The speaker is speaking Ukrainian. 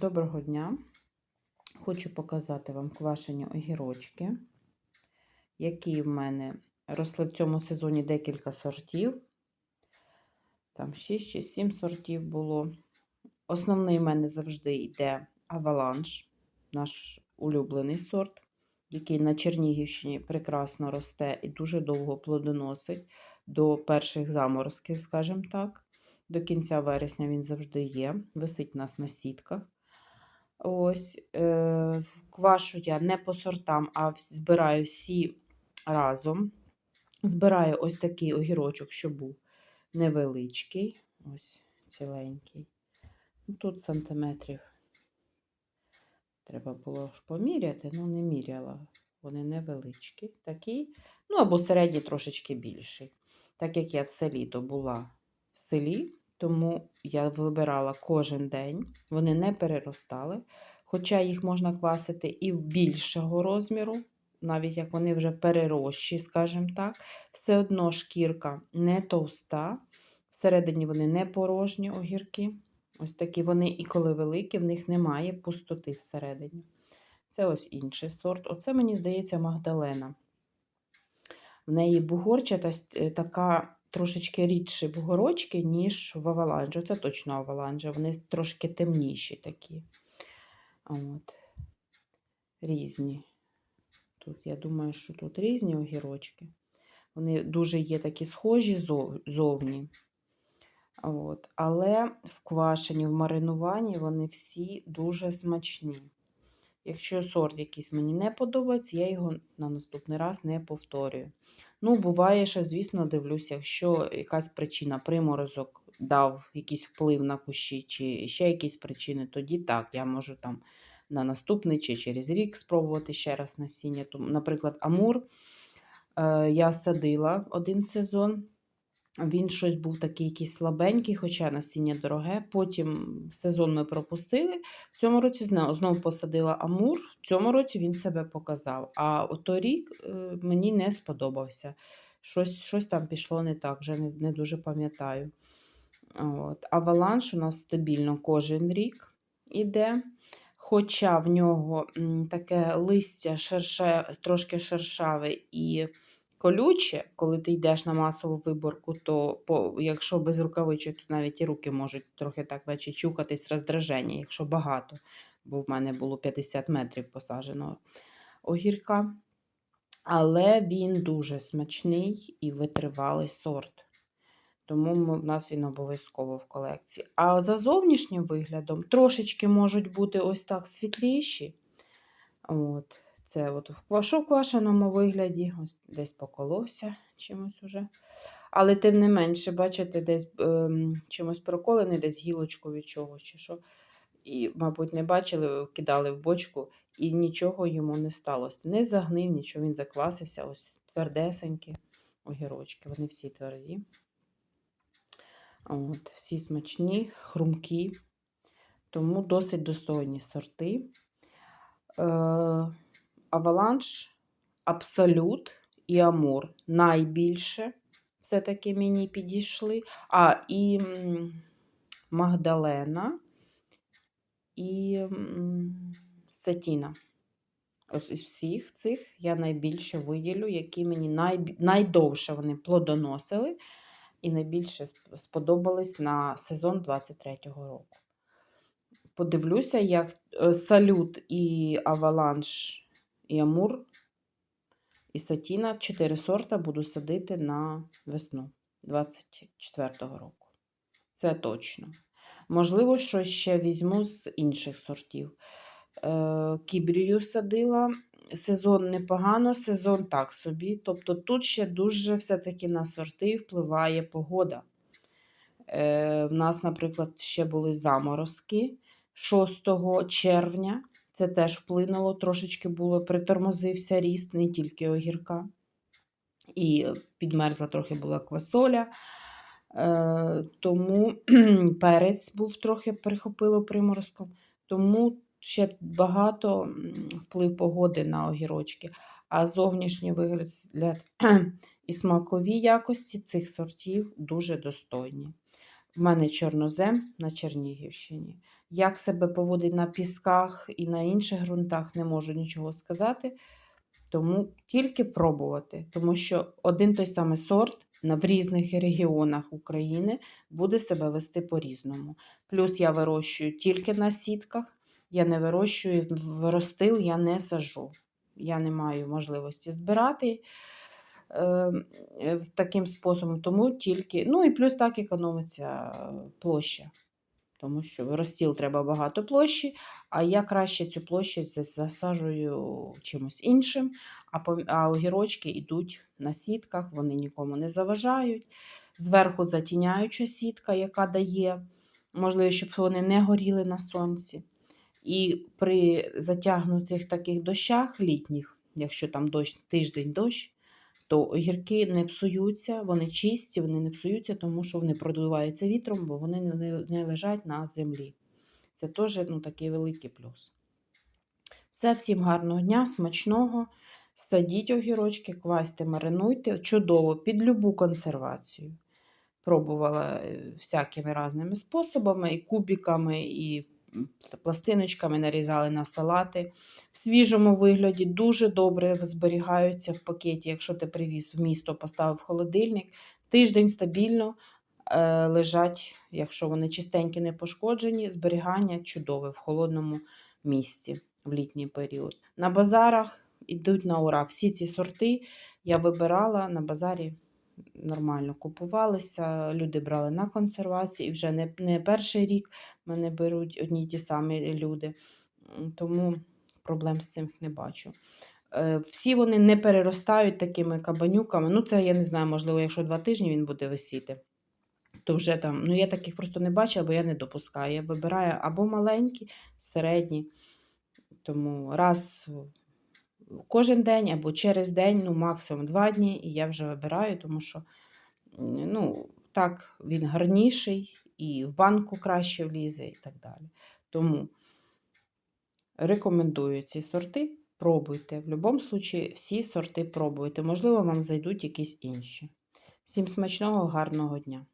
Доброго дня! Хочу показати вам квашені огірочки, які в мене росли в цьому сезоні декілька сортів. Там 6 чи 7 сортів було. Основний в мене завжди йде аваланж, наш улюблений сорт, який на Чернігівщині прекрасно росте і дуже довго плодоносить до перших заморозків, скажімо так. До кінця вересня він завжди є, висить у нас на сітках. Ось, е, квашу я не по сортам, а збираю всі разом. Збираю ось такий огірочок, що був невеличкий, ось ціленький. Ну, Тут сантиметрів треба було ж поміряти, ну не міряла. Вони невеличкі, такі, ну або середній трошечки більший. Так як я все літо була в селі, тому я вибирала кожен день, вони не переростали. Хоча їх можна квасити і в більшого розміру, навіть як вони вже перерощі, скажімо так, все одно шкірка не товста. Всередині вони не порожні огірки. Ось такі вони, і коли великі, в них немає пустоти всередині. Це ось інший сорт. Оце, мені здається, Магдалена. В неї бугорчата е, така трошечки рідші бугорочки, ніж в аваланжі. Це точно аваланжа. Вони трошки темніші такі. От. Різні. Тут, я думаю, що тут різні огірочки. Вони дуже є такі схожі зовні. От. Але в квашені, в маринуванні вони всі дуже смачні. Якщо сорт якийсь мені не подобається, я його на наступний раз не повторюю. Ну, буває, що, звісно, дивлюся, якщо якась причина, приморозок дав якийсь вплив на кущі, чи ще якісь причини, тоді так, я можу там на наступний чи через рік спробувати ще раз насіння. Наприклад, Амур е, я садила один сезон. Він щось був такий якийсь слабенький, хоча насіння дороге. Потім сезон ми пропустили. В цьому році знову, посадила Амур. В цьому році він себе показав. А от торік е, мені не сподобався. Щось, щось там пішло не так, вже не, не дуже пам'ятаю. От. Аваланш у нас стабільно кожен рік іде. Хоча в нього таке листя шерше, трошки шершаве і колюче, коли ти йдеш на масову виборку, то по, якщо без рукавичок, то навіть і руки можуть трохи так, наче чухатись роздраження, якщо багато. Бо в мене було 50 метрів посадженого огірка. Але він дуже смачний і витривалий сорт. Тому ми, в нас він обов'язково в колекції. А за зовнішнім виглядом трошечки можуть бути ось так світліші. От. Це от в квашу квашеному вигляді, ось десь поколовся чимось уже. Але тим не менше, бачите, десь ем, чимось проколений, десь гілочку від чогось чи що. І, мабуть, не бачили, кидали в бочку, і нічого йому не сталося. Не загнив, нічого, він заквасився, ось твердесенькі огірочки. Вони всі тверді. От, всі смачні, хрумкі, тому досить достойні сорти. Е, Аваланш, Абсолют і Амур найбільше все-таки мені підійшли. А, і Магдалена і Сатіна. Ось із всіх цих я найбільше виділю, які мені най, найдовше вони плодоносили і найбільше сподобались на сезон 23-го року. Подивлюся, як е, Салют і Аваланш і Амур і Сатіна. Чотири сорта буду садити на весну 24-го року. Це точно. Можливо, щось ще візьму з інших сортів. Е, Кібрію садила. Сезон непогано, сезон так собі. Тобто тут ще дуже все-таки на сорти впливає погода. Е, В нас, наприклад, ще були заморозки 6 червня. Це теж вплинуло, трошечки було, притормозився ріст, не тільки огірка. І підмерзла трохи була квасоля. Е, тому перець був трохи прихопило приморозком. Тому ще багато вплив погоди на огірочки. А зовнішній вигляд і смакові якості цих сортів дуже достойні. В мене чорнозем на Чернігівщині. Як себе поводить на пісках і на інших ґрунтах, не можу нічого сказати. Тому тільки пробувати, тому що один той самий сорт в різних регіонах України буде себе вести по-різному. Плюс я вирощую тільки на сітках, я не вирощую в розстил, я не сажу. Я не маю можливості збирати е, е, таким способом, тому тільки. Ну і плюс так економиться е, площа. Тому що в розстіл треба багато площі, а я краще цю площу засаджую чимось іншим, а, огірочки йдуть на сітках, вони нікому не заважають. Зверху затіняюча сітка, яка дає можливість, щоб вони не горіли на сонці. І при затягнутих таких дощах літніх, якщо там дощ, тиждень дощ, то огірки не псуються, вони чисті, вони не псуються, тому що вони продуваються вітром, бо вони не, лежать на землі. Це теж ну, такий великий плюс. Все, всім гарного дня, смачного. Садіть огірочки, квасьте, маринуйте. Чудово, під любу консервацію. Пробувала е, всякими різними способами, і кубиками, і пластиночками нарізали на салати. В свіжому вигляді дуже добре зберігаються в пакеті, якщо ти привіз в місто, поставив в холодильник. Тиждень стабільно е, лежать, якщо вони чистенькі, не пошкоджені, зберігання чудове в холодному місці в літній період. На базарах йдуть на ура. Всі ці сорти я вибирала на базарі. Нормально купувалися, люди брали на консервацію, і вже не, не перший рік мене беруть одні й ті самі люди. Тому проблем з цим не бачу. Е, Всі вони не переростають такими кабанюками. Ну, це я не знаю, можливо, якщо два тижні він буде висіти, то вже там. Ну, я таких просто не бачила, бо я не допускаю. Я вибираю або маленькі, середні. Тому раз кожен день або через день, ну, максимум два дні, і я вже вибираю, тому що ну, так він гарніший і в банку краще влізе, і так далі. Тому рекомендую ці сорти. Пробуйте. В будь-якому випадку всі сорти пробуйте. Можливо, вам зайдуть якісь інші. Всім смачного, гарного дня!